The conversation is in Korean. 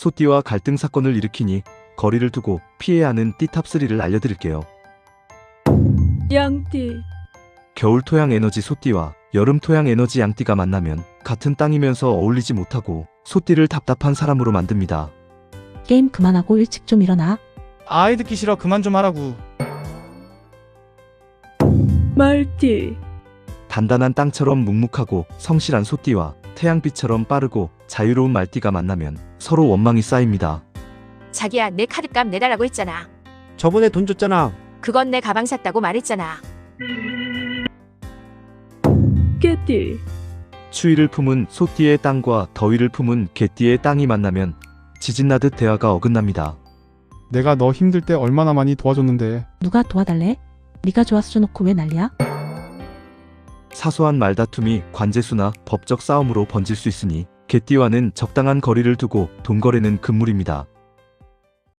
소띠와 갈등 사건을 일으키니 거리를 두고 피해야 하는 띠탑3를 알려드릴게요. 양띠, 겨울 토양 에너지 소띠와 여름 토양 에너지 양띠가 만나면 같은 땅이면서 어울리지 못하고 소띠를 답답한 사람으로 만듭니다. 게임 그만하고 일찍 좀 일어나. 아이 듣기 싫어 그만 좀 하라고. 말띠, 단단한 땅처럼 묵묵하고 성실한 소띠와 태양빛처럼 빠르고 자유로운 말띠가 만나면 서로 원망이 쌓입니다. 자기야 내 카드값 내달라고 했잖아. 저번에 돈 줬잖아. 그건 내 가방 샀다고 말했잖아. 깨띠, 추위를 품은 소띠의 땅과 더위를 품은 개띠의 땅이 만나면 지진나듯 대화가 어긋납니다. 내가 너 힘들 때 얼마나 많이 도와줬는데 누가 도와달래? 네가 좋았어 놓고 왜 난리야? 사소한 말다툼이 관제수나 법적 싸움으로 번질 수 있으니 개띠와는 적당한 거리를 두고 돈 거래는 금물입니다.